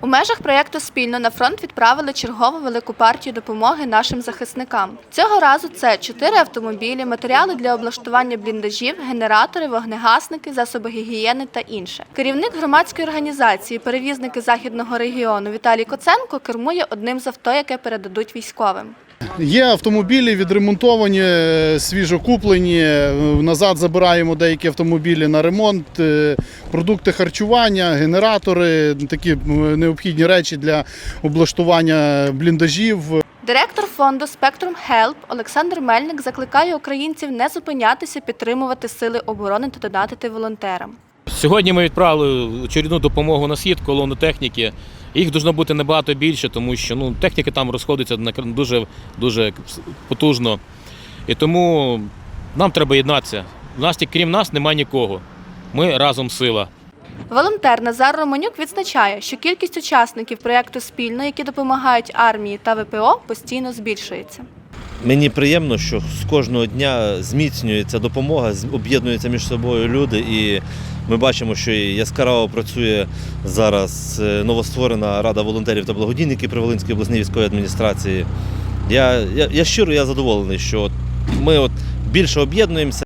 У межах проєкту спільно на фронт відправили чергову велику партію допомоги нашим захисникам. Цього разу це чотири автомобілі, матеріали для облаштування бліндажів, генератори, вогнегасники, засоби гігієни та інше. Керівник громадської організації Перевізники західного регіону Віталій Коценко кермує одним з авто, яке передадуть військовим. Є автомобілі відремонтовані, е, свіжокуплені. Е, Назад забираємо деякі автомобілі на ремонт, е, продукти харчування, генератори, такі необхідні речі для облаштування бліндажів. Директор фонду Spectrum Help Олександр Мельник закликає українців не зупинятися, підтримувати сили оборони та донатити волонтерам. Сьогодні ми відправили очередну допомогу на схід, колону техніки. Їх должно бути набагато більше, тому що ну, техніка там розходиться дуже, дуже потужно. І тому нам треба єднатися. У нас, крім нас, немає нікого. Ми разом сила. Волонтер Назар Романюк відзначає, що кількість учасників проєкту спільно, які допомагають армії та ВПО, постійно збільшується. Мені приємно, що з кожного дня зміцнюється допомога, об'єднуються між собою люди, і ми бачимо, що яскраво працює зараз е, новостворена рада волонтерів та благодійників при Волинській обласній військовій адміністрації. Я, я, я щиро я задоволений, що ми от більше об'єднуємося.